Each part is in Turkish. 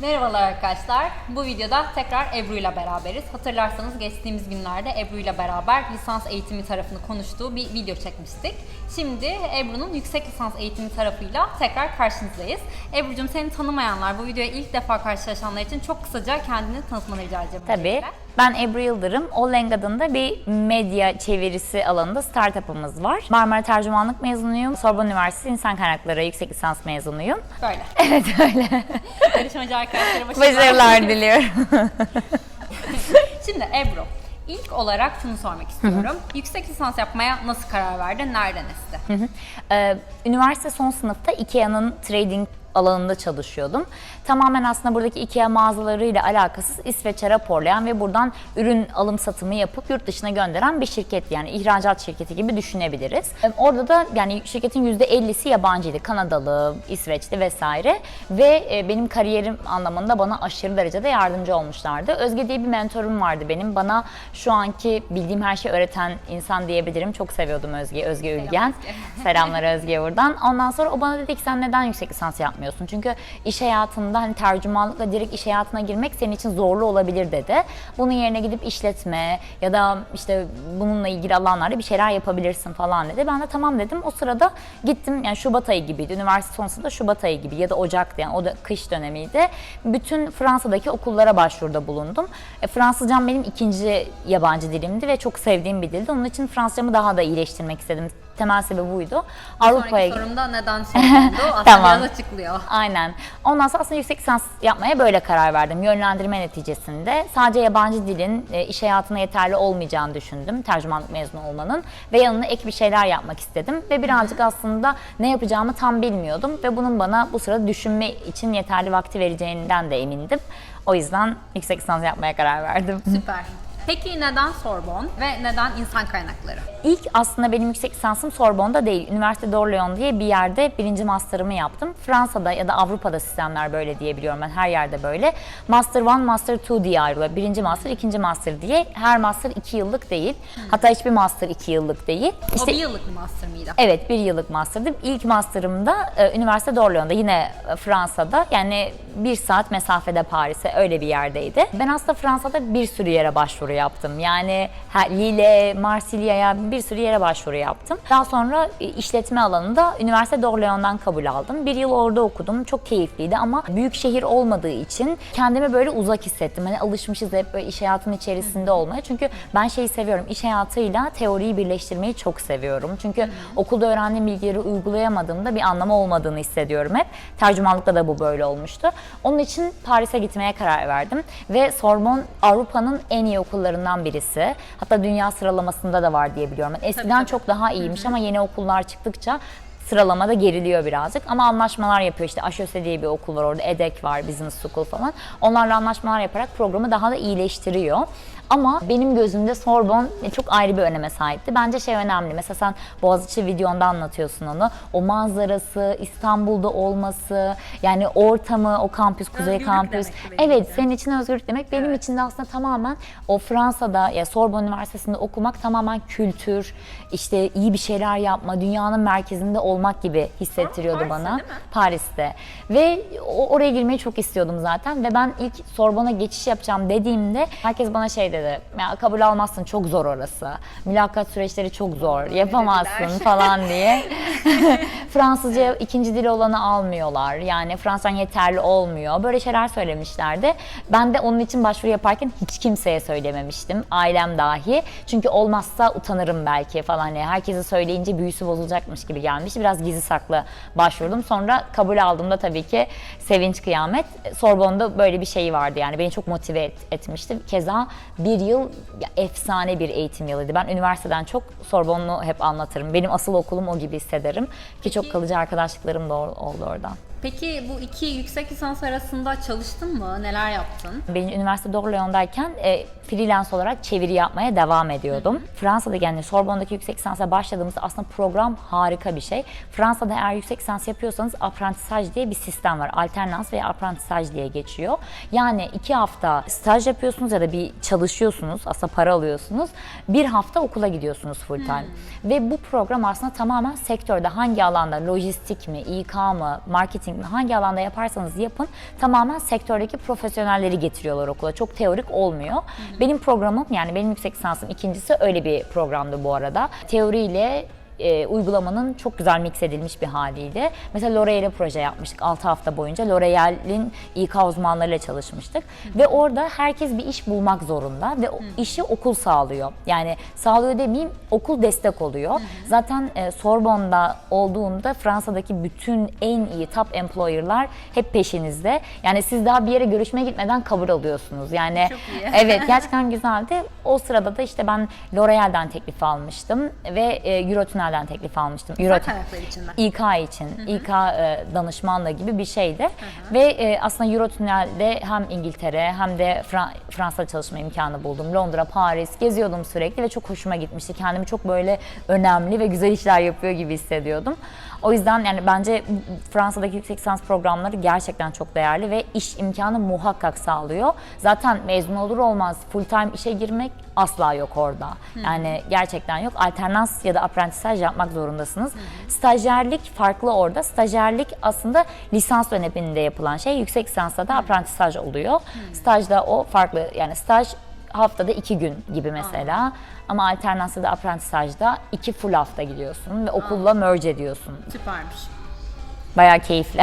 Merhabalar arkadaşlar. Bu videoda tekrar Ebru ile beraberiz. Hatırlarsanız geçtiğimiz günlerde Ebru ile beraber lisans eğitimi tarafını konuştuğu bir video çekmiştik. Şimdi Ebru'nun yüksek lisans eğitimi tarafıyla tekrar karşınızdayız. Ebru'cum seni tanımayanlar, bu videoya ilk defa karşılaşanlar için çok kısaca kendini tanıtmanı rica edeceğim. Tabii. Ben Ebru Yıldırım. Oleng adında bir medya çevirisi alanında startup'ımız var. Marmara Tercümanlık mezunuyum. Sorbonne Üniversitesi İnsan Kaynakları yüksek lisans mezunuyum. Böyle. Evet öyle. Yarışmacı arkadaşlara başarılar. Başarılar diliyorum. Şimdi Ebru, ilk olarak şunu sormak istiyorum. Yüksek lisans yapmaya nasıl karar verdin? Nereden esti? Ee, üniversite son sınıfta IKEA'nın trading alanında çalışıyordum. Tamamen aslında buradaki IKEA mağazalarıyla alakasız İsveç'e raporlayan ve buradan ürün alım satımı yapıp yurt dışına gönderen bir şirket yani ihracat şirketi gibi düşünebiliriz. Ee, Orada da yani şirketin %50'si yabancıydı. Kanadalı, İsveçli vesaire ve e, benim kariyerim anlamında bana aşırı derecede yardımcı olmuşlardı. Özge diye bir mentorum vardı benim. Bana şu anki bildiğim her şeyi öğreten insan diyebilirim. Çok seviyordum Özge, Özge Ülgen. Selamlar Özge buradan. Ondan sonra o bana dedi ki sen neden yüksek lisans yapmıyorsun? Çünkü iş hayatında hani tercümanlıkla direkt iş hayatına girmek senin için zorlu olabilir dedi. Bunun yerine gidip işletme ya da işte bununla ilgili alanlarda bir şeyler yapabilirsin falan dedi. Ben de tamam dedim. O sırada gittim yani Şubat ayı gibiydi. Üniversite sonrasında Şubat ayı gibi ya da Ocak'tı yani o da kış dönemiydi. Bütün Fransa'daki okullara başvuruda bulundum. E, Fransızcam benim ikinci yabancı dilimdi ve çok sevdiğim bir dildi. Onun için Fransızcamı daha da iyileştirmek istedim. Temel sebebi buydu. Avrupa'ya Sonraki sorumda neden? Aslında Tamam. biraz açıklıyor. Aynen. Ondan sonra aslında yüksek lisans yapmaya böyle karar verdim. Yönlendirme neticesinde sadece yabancı dilin e, iş hayatına yeterli olmayacağını düşündüm. Tercümanlık mezunu olmanın ve yanına ek bir şeyler yapmak istedim ve birazcık aslında ne yapacağımı tam bilmiyordum ve bunun bana bu sırada düşünme için yeterli vakti vereceğinden de emindim. O yüzden yüksek lisans yapmaya karar verdim. Süper. Peki neden Sorbonne ve neden insan kaynakları? İlk aslında benim yüksek lisansım Sorbonne'da değil. Üniversite d'Orléans diye bir yerde birinci master'ımı yaptım. Fransa'da ya da Avrupa'da sistemler böyle diyebiliyorum ben. Her yerde böyle. Master 1, Master 2 diye ayrılıyor. Birinci master, ikinci master diye. Her master iki yıllık değil. Hatta hiçbir master iki yıllık değil. o bir yıllık master mıydı? Evet bir yıllık master'dı. İlk master'ım da e, üniversite d'Orléans'da yine e, Fransa'da yani bir saat mesafede Paris'e öyle bir yerdeydi. Ben aslında Fransa'da bir sürü yere başvuru yaptım. Yani Lille, Marsilya'ya bir sürü yere başvuru yaptım. Daha sonra e, işletme alanında üniversite d'Orléans'dan kabul aldım. Bir yıl orada okudum. Çok keyifliydi ama büyük şehir olmadığı için kendimi böyle uzak hissettim. Hani alışmışız hep böyle iş hayatının içerisinde olmaya. Çünkü ben şeyi seviyorum. İş hayatıyla teoriyi birleştirmeyi çok seviyorum. Çünkü okulda öğrendiğim bilgileri uygulayamadığımda bir anlamı olmadığını hissediyorum hep. Tercümanlıkta da bu böyle olmuştu. Onun için Paris'e gitmeye karar verdim. Ve Sorbonne Avrupa'nın en iyi okullarından birisi. Hatta dünya sıralamasında da var diye biliyorum. Eskiden çok daha iyiymiş ama yeni okullar çıktıkça sıralamada geriliyor birazcık ama anlaşmalar yapıyor işte HEC diye bir okul var orada EDEC var Business School falan onlarla anlaşmalar yaparak programı daha da iyileştiriyor. Ama benim gözümde Sorbonne çok ayrı bir öneme sahipti. Bence şey önemli. Mesela sen Boğaziçi videonda anlatıyorsun onu. O manzarası, İstanbul'da olması, yani ortamı, o kampüs, Kuzey Özgürlük Kampüs. demek benim Evet, için. senin için özgürlük demek. Benim için de aslında tamamen o Fransa'da ya Sorbonne Üniversitesi'nde okumak tamamen kültür, işte iyi bir şeyler yapma, dünyanın merkezinde olmak gibi hissettiriyordu Paris'te bana. Paris'te. Ve o- oraya girmeyi çok istiyordum zaten ve ben ilk Sorbonne'a geçiş yapacağım dediğimde herkes bana şey dedi. Ya kabul almazsın çok zor orası. Mülakat süreçleri çok zor. Yapamazsın falan diye. Fransızca ikinci dil olanı almıyorlar. Yani Fransızcan yeterli olmuyor. Böyle şeyler söylemişlerdi. Ben de onun için başvuru yaparken hiç kimseye söylememiştim. Ailem dahi. Çünkü olmazsa utanırım belki falan. Hani herkese söyleyince büyüsü bozulacakmış gibi gelmişti. Biraz gizli saklı başvurdum. Sonra kabul aldığımda tabii ki sevinç kıyamet. Sorbonne'da böyle bir şey vardı yani. Beni çok motive et- etmişti. Keza bir yıl efsane bir eğitim yılıydı. Ben üniversiteden çok Sorbonne'u hep anlatırım. Benim asıl okulum o gibi hissederim. Ki çok kalıcı arkadaşlıklarım da oldu oradan. Peki bu iki yüksek lisans arasında çalıştın mı? Neler yaptın? Ben üniversite d'Orléans'dayken e, freelance olarak çeviri yapmaya devam ediyordum. Fransa'da yani Sorbonne'daki yüksek lisansa başladığımızda aslında program harika bir şey. Fransa'da eğer yüksek lisans yapıyorsanız apprentissage diye bir sistem var. Alternans veya apprentissage diye geçiyor. Yani iki hafta staj yapıyorsunuz ya da bir çalışıyorsunuz, aslında para alıyorsunuz. Bir hafta okula gidiyorsunuz full time. Ve bu program aslında tamamen sektörde hangi alanda, lojistik mi, İK mı, marketing mi hangi alanda yaparsanız yapın tamamen sektördeki profesyonelleri getiriyorlar okula. Çok teorik olmuyor. Benim programım yani benim yüksek lisansım ikincisi öyle bir programdı bu arada. Teoriyle e, uygulamanın çok güzel mix edilmiş bir haliydi. Mesela L'Oreal'e proje yapmıştık 6 hafta boyunca. L'Oreal'in İK uzmanlarıyla çalışmıştık. Ve orada herkes bir iş bulmak zorunda ve o işi okul sağlıyor. Yani sağlıyor demeyeyim okul destek oluyor. Zaten e, Sorbonne'da olduğunda Fransa'daki bütün en iyi top employer'lar hep peşinizde. Yani siz daha bir yere görüşmeye gitmeden kabul alıyorsunuz. Yani evet gerçekten güzeldi. O sırada da işte ben L'Oreal'den teklif almıştım ve e, Eurotunnel'den teklif almıştım. Euro- kaynakları içinden. İK için, İK e, danışmanlığı gibi bir şeydi. Ve e, aslında Eurotunnel'de hem İngiltere hem de Fra- Fransa'da çalışma imkanı buldum. Londra, Paris geziyordum sürekli ve çok hoşuma gitmişti. Kendimi çok böyle önemli ve güzel işler yapıyor gibi hissediyordum. O yüzden yani bence Fransa'daki yüksek lisans programları gerçekten çok değerli ve iş imkanı muhakkak sağlıyor. Zaten mezun olur olmaz full time işe girmek asla yok orada. Yani gerçekten yok. Alternans ya da apprentissaj yapmak zorundasınız. Stajyerlik farklı orada. Stajyerlik aslında lisans döneminde yapılan şey. Yüksek lisansta da apprentissaj oluyor. Stajda o farklı. Yani staj haftada iki gün gibi mesela. Ama alternans ya da apprentissajda iki full hafta gidiyorsun ve okulla merge ediyorsun. Süpermiş. Bayağı keyifli.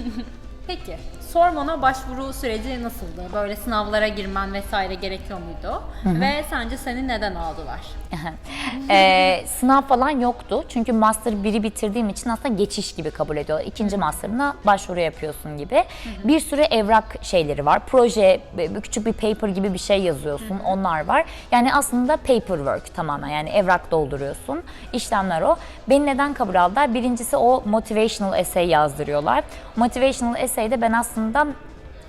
Peki, Sorbon'a başvuru süreci nasıldı? Böyle sınavlara girmen vesaire gerekiyor muydu? Ve sence seni neden aldılar? Ee, sınav falan yoktu. Çünkü master 1'i bitirdiğim için aslında geçiş gibi kabul ediyorlar. İkinci master'ına başvuru yapıyorsun gibi. Bir sürü evrak şeyleri var. Proje, küçük bir paper gibi bir şey yazıyorsun. Onlar var. Yani aslında paperwork tamamen. Yani evrak dolduruyorsun. İşlemler o. Beni neden kabul aldılar? Birincisi o motivational essay yazdırıyorlar. Motivational essay'de ben aslında 장담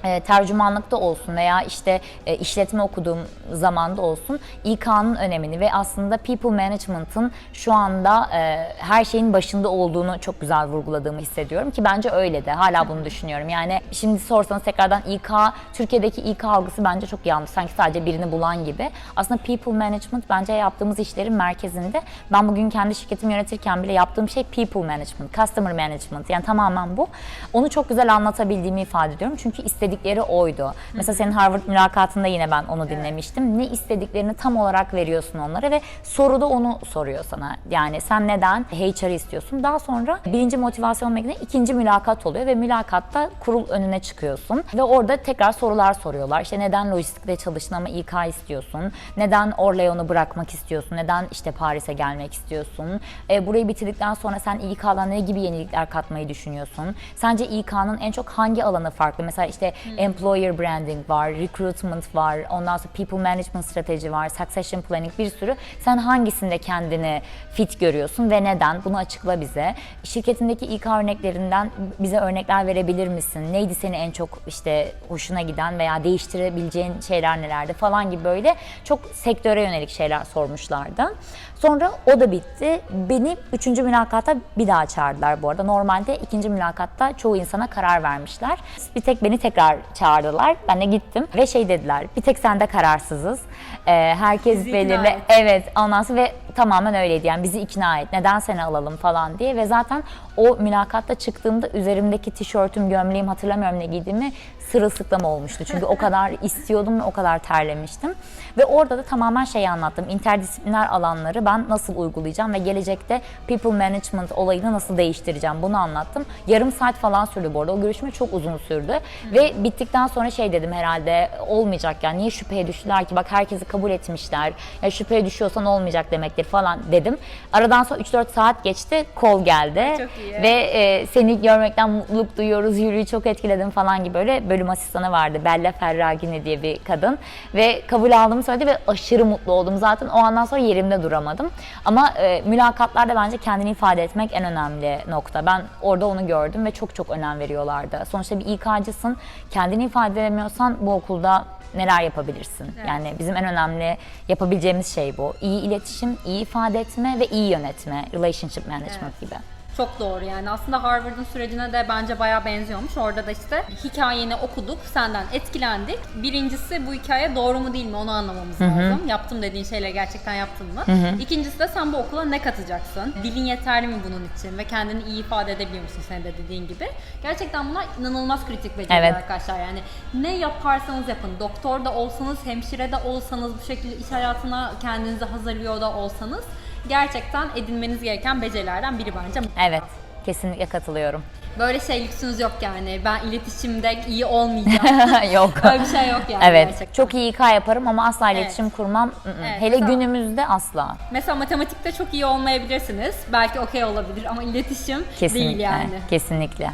e, tercümanlıkta olsun veya işte e, işletme okuduğum zamanda olsun İK'nın önemini ve aslında people management'ın şu anda e, her şeyin başında olduğunu çok güzel vurguladığımı hissediyorum ki bence öyle de hala bunu düşünüyorum. Yani şimdi sorsanız tekrardan İK, Türkiye'deki İK algısı bence çok yanlış. Sanki sadece birini bulan gibi. Aslında people management bence yaptığımız işlerin merkezinde. Ben bugün kendi şirketimi yönetirken bile yaptığım şey people management, customer management. Yani tamamen bu. Onu çok güzel anlatabildiğimi ifade ediyorum. Çünkü istedikleri oydu. Mesela senin Harvard mülakatında yine ben onu dinlemiştim. Ne istediklerini tam olarak veriyorsun onlara ve soruda onu soruyor sana. Yani sen neden HR'ı istiyorsun? Daha sonra birinci motivasyon mekaniği ikinci mülakat oluyor ve mülakatta kurul önüne çıkıyorsun ve orada tekrar sorular soruyorlar. İşte neden lojistikte çalıştın ama İK istiyorsun? Neden Orleon'u bırakmak istiyorsun? Neden işte Paris'e gelmek istiyorsun? E, burayı bitirdikten sonra sen İK'dan ne gibi yenilikler katmayı düşünüyorsun? Sence İK'nın en çok hangi alanı farklı? Mesela işte employer branding var, recruitment var, ondan sonra people management strateji var, succession planning bir sürü. Sen hangisinde kendini fit görüyorsun ve neden? Bunu açıkla bize. Şirketindeki İK örneklerinden bize örnekler verebilir misin? Neydi seni en çok işte hoşuna giden veya değiştirebileceğin şeyler nelerdi falan gibi böyle çok sektöre yönelik şeyler sormuşlardı. Sonra o da bitti. Beni üçüncü mülakata bir daha çağırdılar bu arada. Normalde ikinci mülakatta çoğu insana karar vermişler. Bir tek beni tekrar çağırdılar. Ben de gittim ve şey dediler. Bir tek sende kararsızız. Ee, herkes Bizi belirli. et. Evet ondan sonra ve tamamen öyleydi yani bizi ikna et neden seni alalım falan diye ve zaten o mülakatta çıktığımda üzerimdeki tişörtüm gömleğim hatırlamıyorum ne giydiğimi sırılsıklam olmuştu. Çünkü o kadar istiyordum ve o kadar terlemiştim. Ve orada da tamamen şeyi anlattım. İnterdisipliner alanları ben nasıl uygulayacağım ve gelecekte people management olayını nasıl değiştireceğim bunu anlattım. Yarım saat falan sürdü bu arada. O görüşme çok uzun sürdü. Ve bittikten sonra şey dedim herhalde olmayacak yani niye şüpheye düştüler ki bak herkesi kabul etmişler. Ya şüpheye düşüyorsan olmayacak demektir falan dedim. Aradan sonra 3-4 saat geçti. Kol geldi. Çok iyi. Ve e, seni görmekten mutluluk duyuyoruz. Yürüyü çok etkiledim falan gibi böyle bölüm asistanı vardı. Bella Ferragini diye bir kadın. Ve kabul aldığımı söyledi ve aşırı mutlu oldum. Zaten o andan sonra yerimde duramadım. Ama e, mülakatlarda bence kendini ifade etmek en önemli nokta. Ben orada onu gördüm ve çok çok önem veriyorlardı. Sonuçta bir İK'cısın. Kendini ifade edemiyorsan bu okulda neler yapabilirsin? Yani bizim en önemli yapabileceğimiz şey bu. İyi iletişim, iyi ifade etme ve iyi yönetme. Relationship management gibi. Çok doğru yani. Aslında Harvard'ın sürecine de bence bayağı benziyormuş. Orada da işte hikayeni okuduk, senden etkilendik. Birincisi bu hikaye doğru mu değil mi onu anlamamız lazım. Yaptım dediğin şeyleri gerçekten yaptın mı? İkincisi de sen bu okula ne katacaksın? Dilin yeterli mi bunun için? Ve kendini iyi ifade edebiliyor musun senin de dediğin gibi? Gerçekten bunlar inanılmaz kritik beceriler Evet. arkadaşlar. Yani ne yaparsanız yapın. Doktor da olsanız, hemşire de olsanız, bu şekilde iş hayatına kendinizi hazırlıyor da olsanız gerçekten edinmeniz gereken becerilerden biri bence. Evet, kesinlikle katılıyorum. Böyle şey lüksünüz yok yani. Ben iletişimde iyi olmayacağım. yok. Böyle bir şey yok yani Evet, gerçekten. çok iyi İK yaparım ama asla Evet. iletişim kurmam. ı-ı. Evet, Hele mesela- günümüzde asla. Mesela matematikte çok iyi olmayabilirsiniz. Belki okey olabilir ama iletişim Kesinlikle. değil yani. Kesinlikle.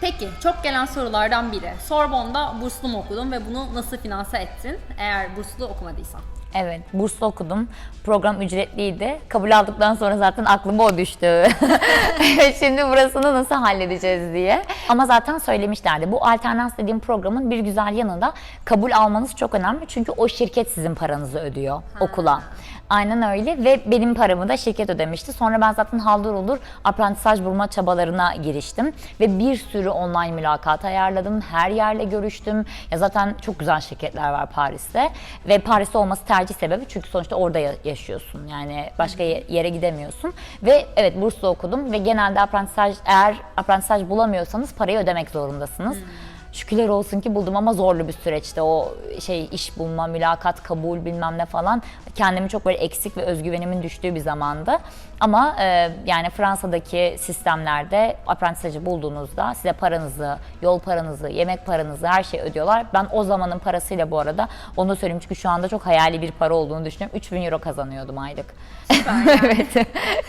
Peki çok gelen sorulardan biri. Sorbonne'da burslu mu okudun ve bunu nasıl finanse ettin eğer burslu okumadıysan? Evet, burslu okudum. Program ücretliydi. Kabul aldıktan sonra zaten aklıma o düştü. Şimdi burasını nasıl halledeceğiz diye. Ama zaten söylemişlerdi. Bu alternans dediğim programın bir güzel yanı da kabul almanız çok önemli. Çünkü o şirket sizin paranızı ödüyor okula. Aynen öyle ve benim paramı da şirket ödemişti. Sonra ben zaten haldır olur apprentizaj bulma çabalarına giriştim. Ve bir sürü online mülakat ayarladım. Her yerle görüştüm. Ya zaten çok güzel şirketler var Paris'te. Ve Paris'te olması tercih sebebi çünkü sonuçta orada ya- yaşıyorsun. Yani başka ye- yere gidemiyorsun. Ve evet burslu okudum ve genelde apprentizaj eğer apprentizaj bulamıyorsanız parayı ödemek zorundasınız. Şükürler olsun ki buldum ama zorlu bir süreçti. O şey iş bulma, mülakat, kabul bilmem ne falan. Kendimi çok böyle eksik ve özgüvenimin düştüğü bir zamandı. Ama e, yani Fransa'daki sistemlerde apprentizajı bulduğunuzda size paranızı, yol paranızı, yemek paranızı her şeyi ödüyorlar. Ben o zamanın parasıyla bu arada onu da söyleyeyim çünkü şu anda çok hayali bir para olduğunu düşünüyorum. 3000 euro kazanıyordum aylık. Süper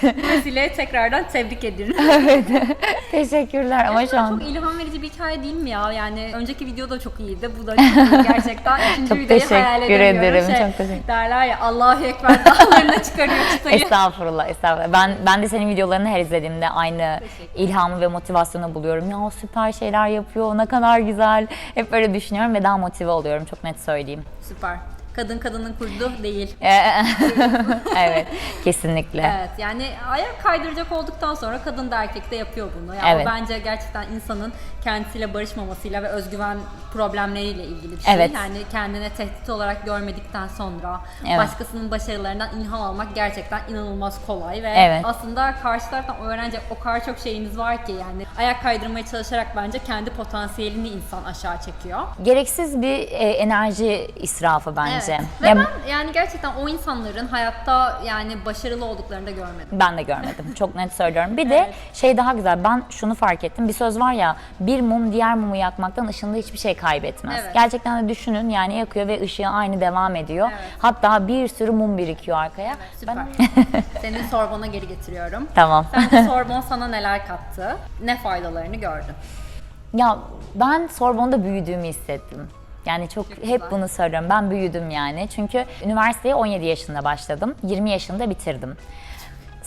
vesileyle tekrardan tebrik ederim. Teşekkürler ama şu an Çok ilham verici bir hikaye değil mi ya? Yani önceki video da çok iyiydi. Bu da çok gerçekten. İkinci Çok videoyu hayal teşekkür edemiyorum. ederim, çok teşekkür- Derler ya Allahu Ekber dağlarına çıkarıyor çıtayı. Estağfurullah, estağfurullah. Ben ben de senin videolarını her izlediğimde aynı ilhamı ve motivasyonu buluyorum. Ya süper şeyler yapıyor, ne kadar güzel. Hep böyle düşünüyorum ve daha motive oluyorum. Çok net söyleyeyim. Süper. Kadın kadının kurdu değil. Ee, evet, kesinlikle. Evet yani ayak kaydıracak olduktan sonra kadın da erkek de yapıyor bunu. Yani Evet. o bence gerçekten insanın kendisiyle barışmamasıyla ve özgüven problemleriyle ilgili bir şey. Evet. Yani kendine tehdit olarak görmedikten sonra Evet. başkasının başarılarından ilham almak gerçekten inanılmaz kolay ve Evet. aslında karşı taraftan öğrenecek o kadar çok şeyiniz var ki yani ayak kaydırmaya çalışarak bence kendi potansiyelini insan aşağı çekiyor. Gereksiz bir e, enerji israfı bence. Evet. Ve Ya- ben yani gerçekten o insanların hayatta yani başarılı olduklarını da görmedim. Ben de görmedim. Çok net söylüyorum. Bir de Evet. şey daha güzel. Ben şunu fark ettim. Bir söz var ya, bir mum diğer mumu yakmaktan ışığında hiçbir şey kaybetmez. Evet. Gerçekten de düşünün yani yakıyor ve ışığı aynı devam ediyor. Evet. Hatta bir sürü mum birikiyor arkaya. Süper. Ben- Seni Sorbon'a geri getiriyorum. Tamam. Sence Sorbon sana neler kattı? Ne faydalarını gördün? Ya ben Sorbon'da büyüdüğümü hissettim. Yani çok, Çok hep güzel. bunu söylüyorum. Ben büyüdüm yani. Çünkü üniversiteye 17 yaşında başladım. 20 yaşında bitirdim.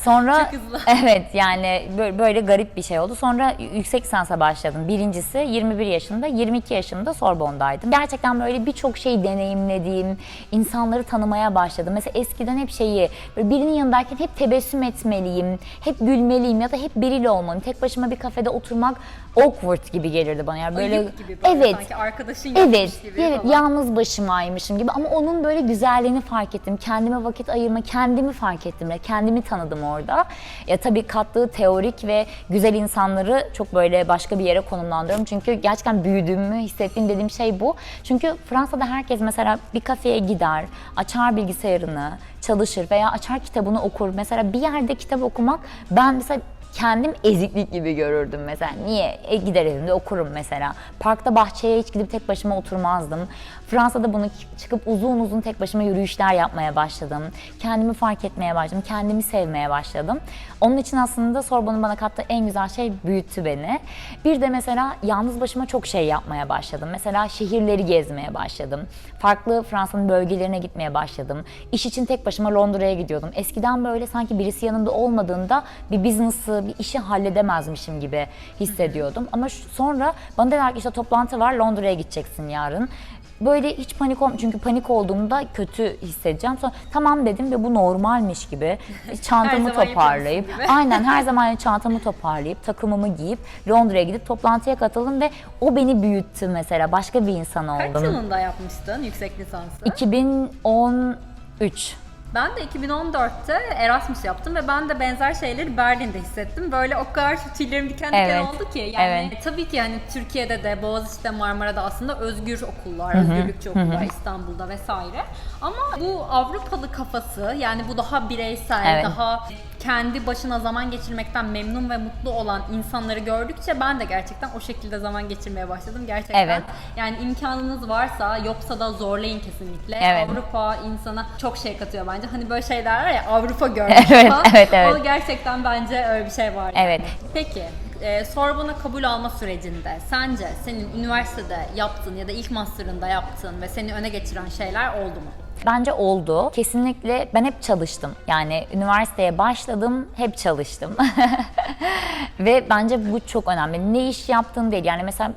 Sonra Çok hızlı. evet yani böyle, böyle garip bir şey oldu. Sonra yüksek lisansa başladım. Birincisi 21 yaşında, 22 yaşında Sorbon'daydım. Gerçekten böyle birçok şey deneyimlediğim, insanları tanımaya başladım. Mesela eskiden hep şeyi böyle birinin yanındayken hep tebessüm etmeliyim, hep gülmeliyim ya da hep biriyle olmalıyım. Tek başıma bir kafede oturmak awkward gibi gelirdi bana. Yani böyle Ayıp gibi böyle evet. sanki arkadaşın Evet, gibi evet falan. yalnız başımaymışım gibi ama onun böyle güzelliğini fark ettim. Kendime vakit ayırma, kendimi fark ettim kendimi tanıdım orada. Ya tabii kattığı teorik ve güzel insanları çok böyle başka bir yere konumlandırıyorum. Çünkü gerçekten büyüdüğümü hissettiğim dediğim şey bu. Çünkü Fransa'da herkes mesela bir kafeye gider, açar bilgisayarını, çalışır veya açar kitabını okur. Mesela bir yerde kitap okumak ben mesela kendim eziklik gibi görürdüm mesela. Niye? E, gider evimde okurum mesela. Parkta bahçeye hiç gidip tek başıma oturmazdım. Fransa'da bunu çıkıp uzun uzun tek başıma yürüyüşler yapmaya başladım. Kendimi fark etmeye başladım. Kendimi sevmeye başladım. Onun için aslında Sorbon'un bana kattığı en güzel şey büyüttü beni. Bir de mesela yalnız başıma çok şey yapmaya başladım. Mesela şehirleri gezmeye başladım. Farklı Fransa'nın bölgelerine gitmeye başladım. İş için tek başıma Londra'ya gidiyordum. Eskiden böyle sanki birisi yanında olmadığında bir business'ı, bir işi halledemezmişim gibi hissediyordum. Ama şu- sonra bana dediler ki işte toplantı var Londra'ya gideceksin yarın. böyle hiç panik olm çünkü panik olduğumda kötü hissedeceğim. Sonra tamam dedim ve bu normalmiş gibi çantamı zaman toparlayıp aynen her zaman çantamı toparlayıp takımımı giyip Londra'ya gidip toplantıya katıldım ve o beni büyüttü mesela. Başka bir insan Kaç oldum. yılında yapmıştın yüksek lisansı? 2013. Ben de 2014'te Erasmus yaptım ve ben de benzer şeyleri Berlin'de hissettim. Böyle o kadar şu tüylerim diken diken Evet, oldu ki. Yani evet. tabii ki yani Türkiye'de de Boğaziçi'de Marmara'da aslında özgür okullar, özgürlükçü okullar İstanbul'da vesaire. Ama bu Avrupalı kafası yani bu daha bireysel, Evet. daha kendi başına zaman geçirmekten memnun ve mutlu olan insanları gördükçe ben de gerçekten o şekilde zaman geçirmeye başladım. Gerçekten Evet. yani imkanınız varsa yoksa da zorlayın kesinlikle. Evet. Avrupa insana çok şey katıyor bence. Hani böyle şey derler ya Avrupa görmüş Evet, evet, evet. O gerçekten bence öyle bir şey var. Evet. Peki e, Sorbon'a kabul alma sürecinde sence senin üniversitede yaptığın ya da ilk master'ında yaptığın ve seni öne geçiren şeyler oldu mu? Bence oldu. Kesinlikle ben hep çalıştım. Yani üniversiteye başladım, hep çalıştım. Ve bence bu çok önemli. Ne iş yaptığın değil. Yani mesela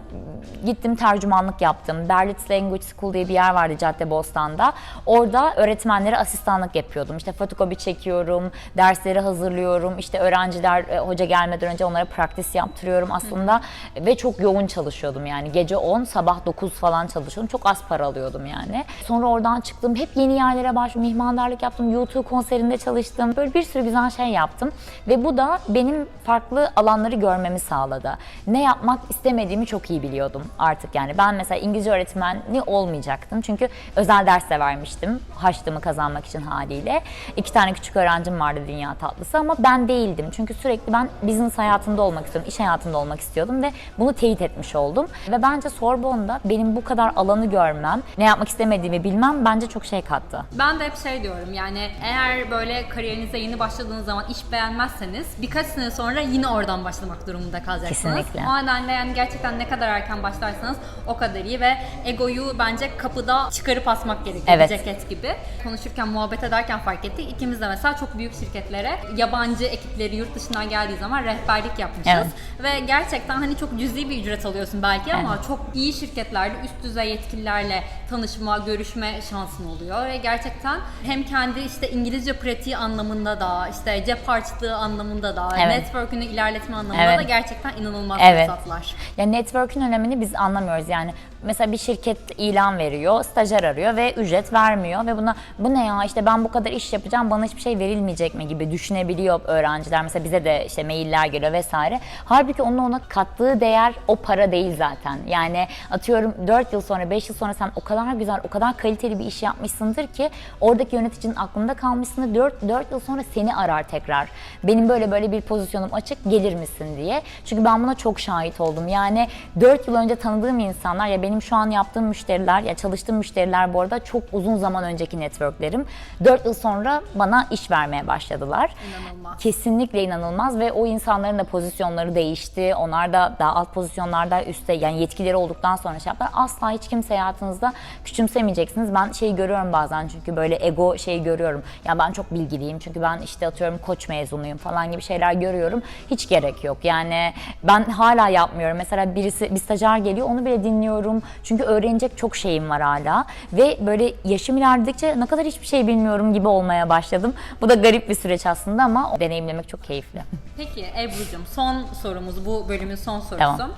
gittim tercümanlık yaptım. Berlitz Language School diye bir yer vardı Caddebostan'da. Orada öğretmenlere asistanlık yapıyordum. İşte fotokopi çekiyorum, dersleri hazırlıyorum. İşte öğrenciler e, hoca gelmeden önce onlara praktis yaptırıyorum aslında. Ve çok yoğun çalışıyordum yani. Gece 10, sabah 9 falan çalışıyordum. Çok az para alıyordum yani. Sonra oradan çıktım. Hep yeni yerlere başladım. Mihmandarlık yaptım. YouTube konserinde çalıştım. Böyle bir sürü güzel şey yaptım. Ve bu da benim farklı alanları görmemi sağladı. Ne yapmak istemediğimi çok iyi biliyordum artık yani. Ben mesela İngilizce öğretmeni olmayacaktım. Çünkü özel ders de vermiştim. Harçlığımı kazanmak için haliyle. İki tane küçük öğrencim vardı dünya tatlısı ama ben değildim. Çünkü sürekli ben business hayatında olmak istiyordum, iş hayatında olmak istiyordum ve bunu teyit etmiş oldum. Ve bence Sorbonne'da benim bu kadar alanı görmem, ne yapmak istemediğimi bilmem bence çok şey kattı. Ben de hep şey diyorum yani eğer böyle kariyerinize yeni başladığınız zaman iş beğenmezseniz birkaç sene sonra yine oradan başlamak durumunda kalacaksınız. Kesinlikle. O nedenle yani gerçekten ne kadar erken başlarsanız o kadar iyi ve egoyu bence kapıda çıkarıp asmak gerekiyor Evet. ceket gibi. Konuşurken muhabbet ederken fark ettik. İkimiz de mesela çok büyük şirketlere yabancı ekipleri yurt dışından geldiği zaman rehberlik yapmışız. Evet. Ve gerçekten hani çok cüzi bir ücret alıyorsun belki ama çok iyi şirketlerde üst düzey yetkililerle tanışma, görüşme şansın oluyor ve gerçekten hem kendi işte İngilizce pratiği anlamında da işte cep harçlığı anlamında da Evet. network'ünü ilerletme anlamında Evet. da gerçekten inanılmaz Evet. fırsatlar. Ya network'ün önemini biz anlamıyoruz yani. Mesela bir şirket ilan veriyor, stajyer arıyor ve ücret vermiyor ve buna bu ne ya işte ben bu kadar iş yapacağım bana hiçbir şey verilmeyecek mi gibi düşünebiliyor öğrenciler. Mesela bize de işte mailler geliyor vesaire. Halbuki onun ona kattığı değer o para değil zaten. Yani atıyorum 4 yıl sonra 5 yıl sonra sen o kadar güzel, o kadar kaliteli bir iş yapmışsındır ki oradaki yöneticinin aklında kalmışsındır. 4, 4 yıl sonra seni arar tekrar. Benim böyle böyle bir pozisyonum açık gelir misin diye. Çünkü ben buna çok şahit oldum. Yani 4 yıl önce tanıdığım insanlar ya benim şu an yaptığım müşteriler ya çalıştığım müşteriler bu arada çok uzun zaman önceki networklerim. 4 yıl sonra bana iş vermeye başladılar. İnanılmaz. Kesinlikle inanılmaz ve o insanların da pozisyonları değişti. Onlar da daha alt pozisyonlarda üstte yani yetkileri olduktan sonra şey yaptılar. Asla hiç kimse hayatınızda küçümsemeyeceksiniz. Ben şeyi görüyorum bazen çünkü böyle ego şeyi görüyorum. Ya ben çok bilgiliyim çünkü ben işte atıyorum koç mezunuyum falan gibi şeyler görüyorum. Hiç gerek yok. Yani ben hala yapmıyorum. Mesela birisi bir stajyer geliyor onu bile dinliyorum. Çünkü öğrenecek çok şeyim var hala. Ve böyle yaşım ilerledikçe ne kadar hiçbir şey bilmiyorum gibi olmaya başladım. Bu da garip bir süreç aslında ama deneyimlemek çok keyifli. Peki Ebru'cum son sorumuz bu bölümün son sorusu. Tamam.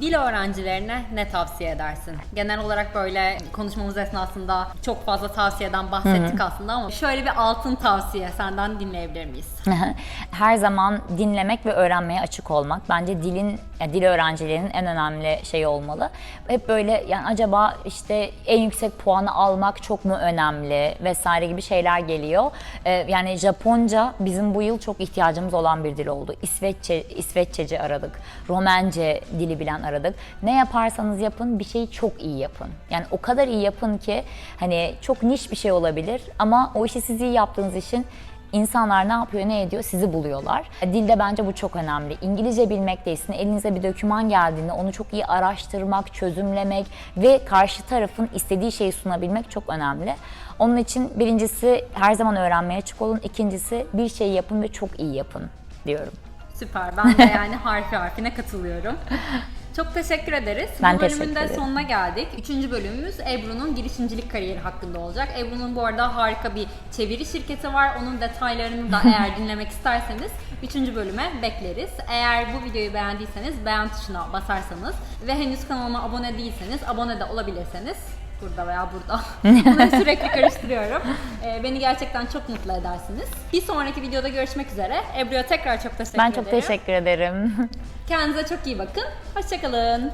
Dil öğrencilerine ne tavsiye edersin? Genel olarak böyle konuşmamız esnasında çok fazla tavsiyeden bahsettik aslında ama şöyle bir altın tavsiye senden dinleyebilir miyiz? Her zaman dinlemek ve öğrenmeye açık olmak bence dilin yani dil öğrencilerinin en önemli şeyi olmalı. Hep böyle yani acaba işte en yüksek puanı almak çok mu önemli vesaire gibi şeyler geliyor. Ee, yani Japonca bizim bu yıl çok ihtiyacımız olan bir dil oldu. İsveççe İsveççeci aradık. Romence dili bilen aradık. Ne yaparsanız yapın bir şeyi çok iyi yapın. Yani o kadar iyi yapın ki hani çok niş bir şey olabilir ama o işi siz iyi yaptığınız için İnsanlar ne yapıyor, ne ediyor sizi buluyorlar. Dilde bence bu çok önemli. İngilizce bilmek değilsin. Elinize bir doküman geldiğinde onu çok iyi araştırmak, çözümlemek ve karşı tarafın istediği şeyi sunabilmek çok önemli. Onun için birincisi her zaman öğrenmeye açık olun. İkincisi bir şey yapın ve çok iyi yapın diyorum. Süper. Ben de yani harfi harfine katılıyorum. Çok teşekkür ederiz. Ben bu bölümün de sonuna geldik. Üçüncü bölümümüz Ebru'nun girişimcilik kariyeri hakkında olacak. Ebru'nun bu arada harika bir çeviri şirketi var. Onun detaylarını da eğer dinlemek isterseniz üçüncü bölüme bekleriz. Eğer bu videoyu beğendiyseniz beğen tuşuna basarsanız ve henüz kanalıma abone değilseniz abone de olabilirseniz burada veya burada. Bunları sürekli karıştırıyorum. Ee, beni gerçekten çok mutlu edersiniz. Bir sonraki videoda görüşmek üzere. Ebru'ya tekrar çok teşekkür Ben ederim. çok teşekkür ederim. Kendinize çok iyi bakın. Hoşçakalın.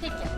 Peki.